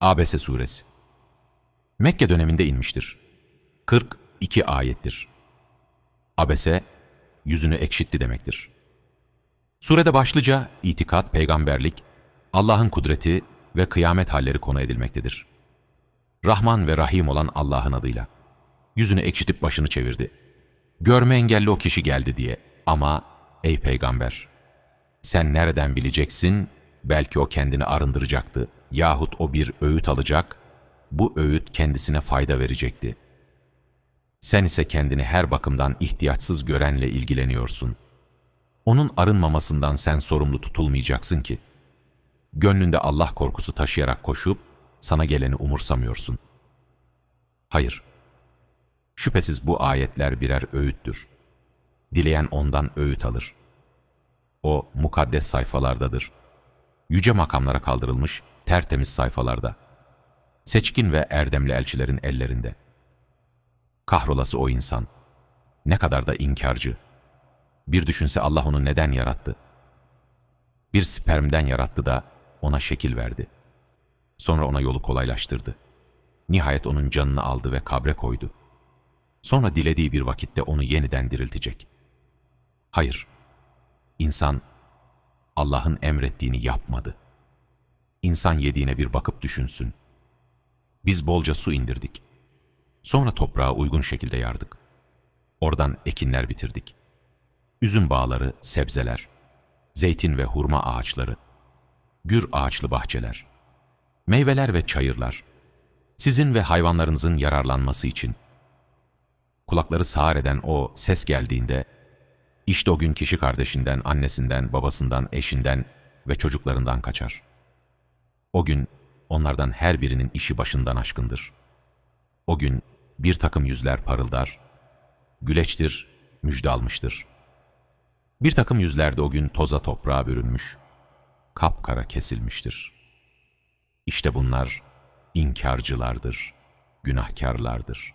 Abese Suresi Mekke döneminde inmiştir. 42 ayettir. Abese, yüzünü ekşitti demektir. Surede başlıca itikat, peygamberlik, Allah'ın kudreti ve kıyamet halleri konu edilmektedir. Rahman ve Rahim olan Allah'ın adıyla. Yüzünü ekşitip başını çevirdi. Görme engelli o kişi geldi diye. Ama ey peygamber, sen nereden bileceksin? Belki o kendini arındıracaktı. Yahut o bir öğüt alacak, bu öğüt kendisine fayda verecekti. Sen ise kendini her bakımdan ihtiyaçsız görenle ilgileniyorsun. Onun arınmamasından sen sorumlu tutulmayacaksın ki. Gönlünde Allah korkusu taşıyarak koşup, sana geleni umursamıyorsun. Hayır, şüphesiz bu ayetler birer öğüttür. Dileyen ondan öğüt alır. O mukaddes sayfalardadır. Yüce makamlara kaldırılmış tertemiz sayfalarda. Seçkin ve erdemli elçilerin ellerinde. Kahrolası o insan. Ne kadar da inkarcı. Bir düşünse Allah onu neden yarattı? Bir spermden yarattı da ona şekil verdi. Sonra ona yolu kolaylaştırdı. Nihayet onun canını aldı ve kabre koydu. Sonra dilediği bir vakitte onu yeniden diriltecek. Hayır, insan Allah'ın emrettiğini yapmadı. İnsan yediğine bir bakıp düşünsün. Biz bolca su indirdik. Sonra toprağa uygun şekilde yardık. Oradan ekinler bitirdik. Üzüm bağları, sebzeler, zeytin ve hurma ağaçları, gür ağaçlı bahçeler, meyveler ve çayırlar, sizin ve hayvanlarınızın yararlanması için. Kulakları sağır eden o ses geldiğinde, işte o gün kişi kardeşinden, annesinden, babasından, eşinden ve çocuklarından kaçar. O gün onlardan her birinin işi başından aşkındır. O gün bir takım yüzler parıldar, güleçtir, müjde almıştır. Bir takım yüzler de o gün toza toprağa bürünmüş, kapkara kesilmiştir. İşte bunlar inkarcılardır, günahkarlardır.